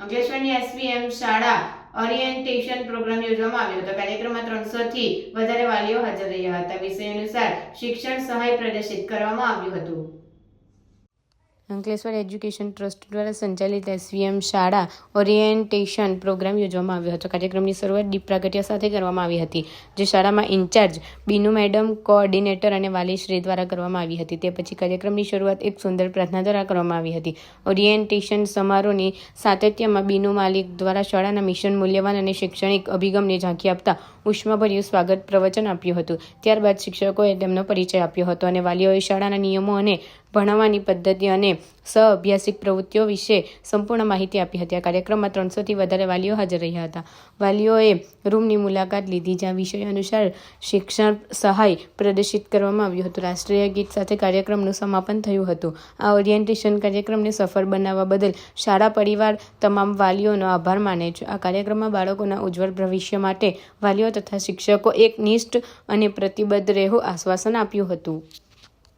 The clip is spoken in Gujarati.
અંકલેશ્વરની એસવીએમ શાળા ઓરિએન્ટેશન પ્રોગ્રામ યોજવામાં આવ્યો હતો. કાર્યક્રમમાં ત્રણસો થી વધારે વાલીઓ હાજર રહ્યા હતા. વિષય અનુસાર શિક્ષણ સહાય પ્રદર્શિત કરવામાં આવ્યું હતું. અંકલેશ્વર એજ્યુકેશન ટ્રસ્ટ દ્વારા સંચાલિત એસવીએમ શાળા ઓરિએન્ટેશન પ્રોગ્રામ યોજવામાં આવ્યો હતો. કાર્યક્રમની શરૂઆત દીપ પ્રાગટિયા સાથે કરવામાં આવી હતી, જે શાળામાં ઇન્ચાર્જ બીનુ મેડમ, કોઓર્ડિનેટર અને વાલીશ્રી દ્વારા કરવામાં આવી હતી. તે પછી કાર્યક્રમની શરૂઆત એક સુંદર પ્રાર્થના દ્વારા કરવામાં આવી હતી. ઓરિએન્ટેશન સમારોહની સાતત્યમાં બીનુ માલિક દ્વારા શાળાના મિશન મૂલ્યવાન અને શૈક્ષણિક અભિગમને ઝાંખી આપતા ઉષ્માભર્યું સ્વાગત પ્રવચન આપ્યું હતું. ત્યારબાદ શિક્ષકોએ તેમનો પરિચય આપ્યો હતો અને વાલીઓએ શાળાના નિયમો અને ભણાવવાની પદ્ધતિ અને સહઅભ્યાસિક પ્રવૃત્તિઓ વિશે સંપૂર્ણ માહિતી આપી હતી. આ કાર્યક્રમમાં ત્રણસોથી વધારે વાલીઓ હાજર રહ્યા હતા. વાલીઓએ રૂમની મુલાકાત લીધી, જ્યાં વિષય અનુસાર શિક્ષણ સહાય પ્રદર્શિત કરવામાં આવ્યું હતું. રાષ્ટ્રીય ગીત સાથે કાર્યક્રમનું સમાપન થયું હતું. આ ઓરિએન્ટેશન કાર્યક્રમને સફળ બનાવવા બદલ શાળા પરિવાર તમામ વાલીઓનો આભાર માને છે. આ કાર્યક્રમમાં બાળકોના ઉજ્જવળ ભવિષ્ય માટે વાલીઓ તથા શિક્ષકો એક નિષ્ઠ અને પ્રતિબદ્ધ રહેવું આશ્વાસન આપ્યું હતું.